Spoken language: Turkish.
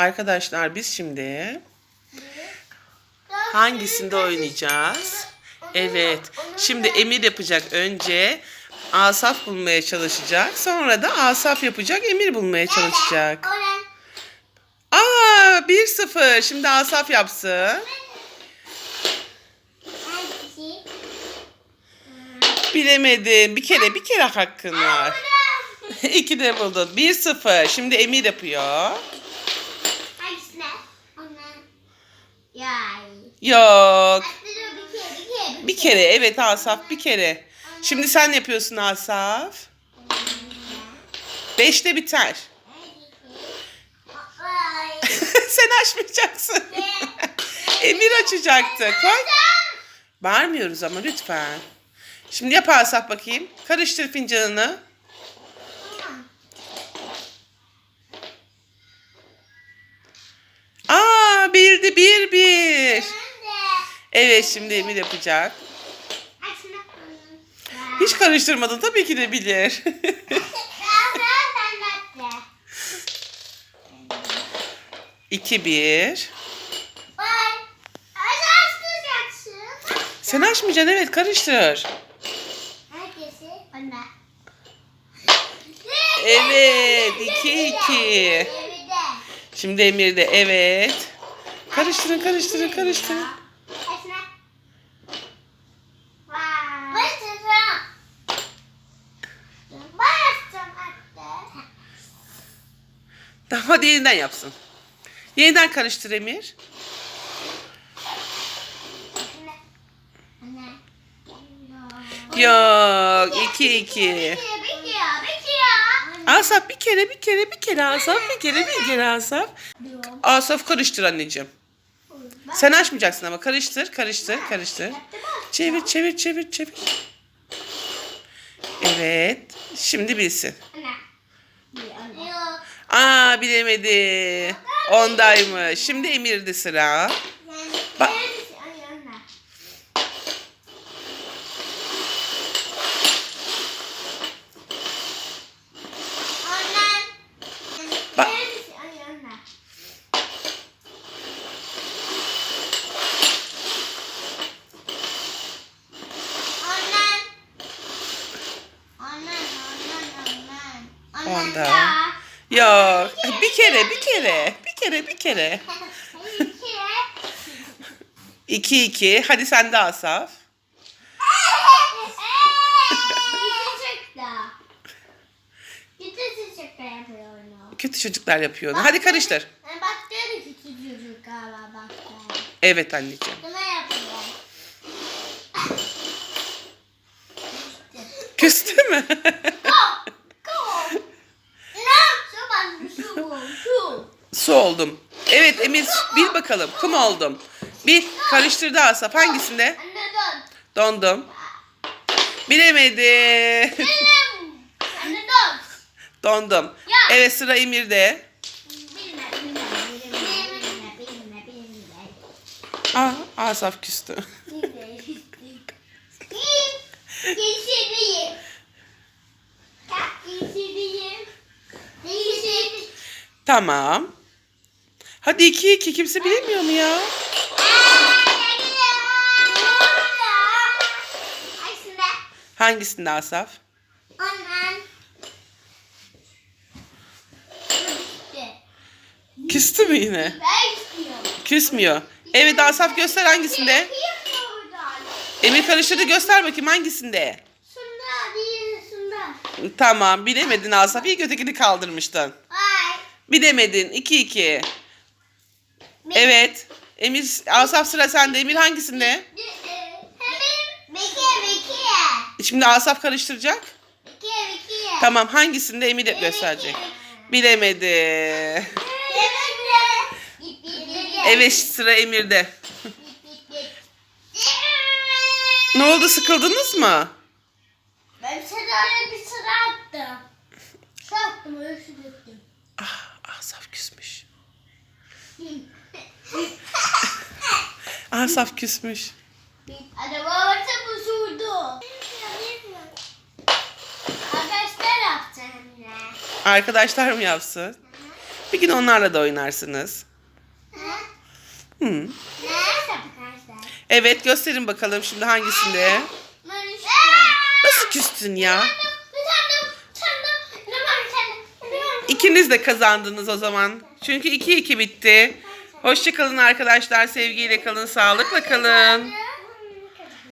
Arkadaşlar biz şimdi hangisinde oynayacağız? Evet. Şimdi Emir yapacak önce. Asaf bulmaya çalışacak. Sonra da Asaf yapacak. Emir bulmaya çalışacak. Aa 1-0. Şimdi Asaf yapsın. Hangisi? Bilemedin. Bir kere bir kere hakkın var. İki de buldun. 1-0. Şimdi Emir yapıyor. Yay. Yok. Bir kere, bir kere. Bir kere evet Asaf bir kere. Şimdi sen yapıyorsun Asaf. Beşte biter. Sen açmayacaksın. Emir açacaktı. Koy. Bağırmıyoruz ama lütfen. Şimdi yap Asaf bakayım. Karıştır fincanını. Evet şimdi Emir yapacak. Hiç karıştırmadın tabii ki de bilir. İki bir. Sen açmayacaksın evet karıştır. Evet, iki, iki. Şimdi Emir de evet. Karıştırın karıştırın karıştırın. Hadi yeniden yapsın. Yeniden karıştır Emir. Yok iki iki. Asaf bir kere bir kere bir kere Asaf bir kere bir kere Asaf. Asaf karıştır anneciğim. Sen açmayacaksın ama karıştır karıştır karıştır. Çevir çevir çevir çevir. Evet. Şimdi bilsin. Aa bilemedi. Ondaymış. Şimdi Emir'de sıra. Bak. Bak. Onda. Yok. Bir kere bir kere. Bir kere bir kere. İki iki. Hadi sen de Asaf. Kötü çocuklar yapıyor. onu. Hadi karıştır. Ben baktım iki çocuk galiba. Evet anneciğim. Ne yapıyor? Küstü mü? Go! Go! Ne yapıyor ben şu şu? Su oldum. Evet Emir bil bakalım. Kum oldum. Bir karıştırdı Asaf. Hangisinde? Anne dön. Dondum. Bilemedi. Anne dön. Dondum. Ya. Evet sıra Emir'de. Bilme, bilme, bilme, bilme, bilme, bilme. Aa, Asaf küstü. Geçireyim. Geçireyim. Geçireyim. Tamam. Hadi iki iki. Kimse bilemiyor mu ya? Hangisinde Asaf? ondan Küstü mü yine? Küsmüyor. Evet Asaf göster hangisinde? Emir karıştırdı göster bakayım hangisinde? Şunda değil şunda. Tamam bilemedin Asaf. İlk ötekini kaldırmıştın. Bilemedin. 2 2. Evet. Emir Asaf sıra sende. Emir hangisinde? Benim. Bekir bekir. Şimdi Asaf karıştıracak. Bekir bekir. Tamam hangisinde Emir de gösterecek. Bilemedi. Evet sıra Emir'de. Ne oldu sıkıldınız mı? Ben sana bir sıra attım. Sıra attım öyle su döktüm. Ah, Asaf küsmüş. Asaf küsmüş. Araba varsa bu surdu. Arkadaşlar yaptı anne. Arkadaşlar mı yapsın? Bir gün onlarla da oynarsınız. Hı. Ne? Arkadaşlar. Evet gösterin bakalım şimdi hangisinde. Nasıl küstün ya? Bir tane, bir tane, bir tane, bir tane, bir tane. İkiniz de kazandınız o zaman. Çünkü 2-2 bitti. Hoşçakalın arkadaşlar. Sevgiyle kalın, sağlıkla kalın.